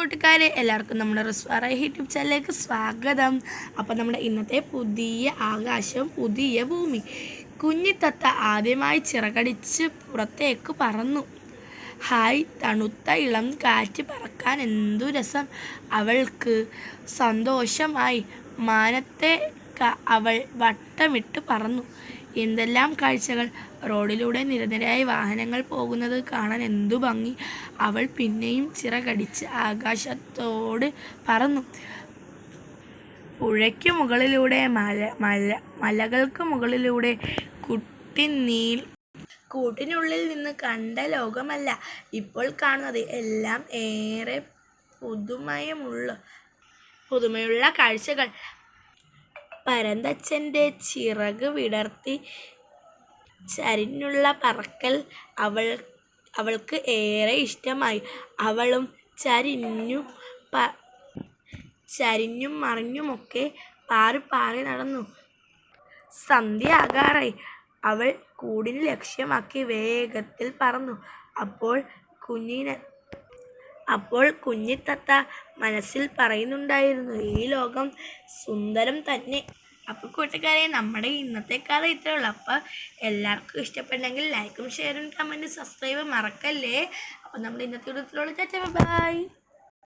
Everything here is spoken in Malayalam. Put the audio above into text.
കൂട്ടുകാരെ എല്ലാവർക്കും നമ്മുടെ റിസ്വാറ യൂട്യൂബ് ചാനലിലേക്ക് സ്വാഗതം. അപ്പോൾ നമ്മുടെ ഇന്നത്തെ പുതിയ ആകാശം പുതിയ ഭൂമി. കുഞ്ഞിത്തത്ത ആദ്യമായി ചിറകടിച്ച് പുറത്തേക്ക് പറന്നു. ഹായ് തണുത്ത ഇളം കാറ്റ് പറക്കാൻ എന്തു രസം? അവൾക്ക് സന്തോഷമായി. മാനത്തെ അവൾ വട്ടമിട്ട് പറന്നു. എന്തെല്ലാം കാഴ്ചകൾ? റോഡിലൂടെ നിരനിരയായി വാഹനങ്ങൾ പോകുന്നത് കാണാൻ എന്തു ഭംഗി. അവൾ പിന്നെയും ചിറകടിച്ച് ആകാശത്തോട് പറന്നു. പുഴയ്ക്ക് മുകളിലൂടെ മല മല മലകൾക്ക് മുകളിലൂടെ കുട്ടി നീൽ കൂട്ടിനുള്ളിൽ നിന്ന് കണ്ട ലോകമല്ല ഇപ്പോൾ കാണുന്നത്. എല്ലാം ഏറെ പുതുമയമുള്ള പുതുമയുള്ള കാഴ്ചകൾ. പരന്തച്ഛന്റെ ചിറക് വിടർത്തി ചരിഞ്ഞുള്ള പറക്കൽ അവൾ അവൾക്ക് ഏറെ ഇഷ്ടമായി. അവളും ചരിഞ്ഞു പ ചരിഞ്ഞും മറിഞ്ഞുമൊക്കെ പാറി പാറി നടന്നു. സന്ധ്യ ആകാറായി അവൾ കൂടിന് ലക്ഷ്യമാക്കി വേഗത്തിൽ പറന്നു. അപ്പോൾ കുഞ്ഞിനെ അപ്പോൾ കുഞ്ഞിത്തത്ത മനസ്സിൽ പറയുന്നുണ്ടായിരുന്നു ഈ ലോകം സുന്ദരം തന്നെ. അപ്പോൾ കൂട്ടുകാരെ നമ്മുടെ ഇന്നത്തെ കഥ ഇത്രേ ഉള്ളൂ. അപ്പോൾ എല്ലാവർക്കും ഇഷ്ടപ്പെട്ടെങ്കിൽ ലൈക്കും ഷെയറും കമന്റും സബ്സ്ക്രൈബ് മറക്കല്ലേ? അപ്പോൾ നമ്മുടെ ഇന്നത്തെ വീഡിയോത്തിലുള്ള ബൈ.